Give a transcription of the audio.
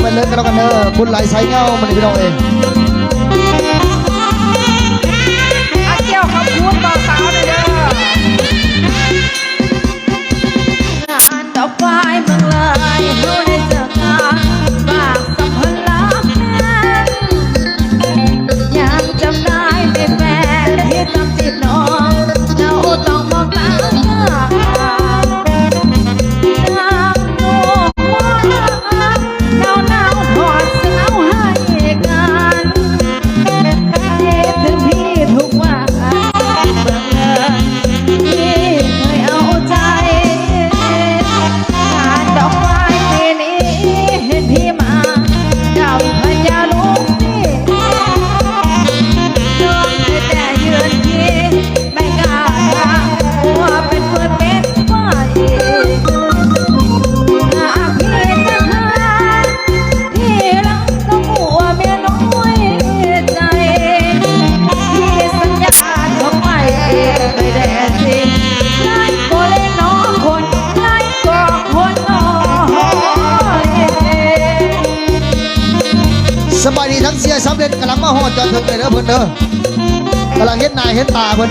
ไปเล่นกันแล้วกันเนอะบุญหลายสายเงามันนพี่น้องเอง สบายดีทั้งเสียสำเร็จกำลังมาหอดจอดถึงเลยเด้อเพื่อนเด้อกำลังเห็นนายเห็นตาเพื่อน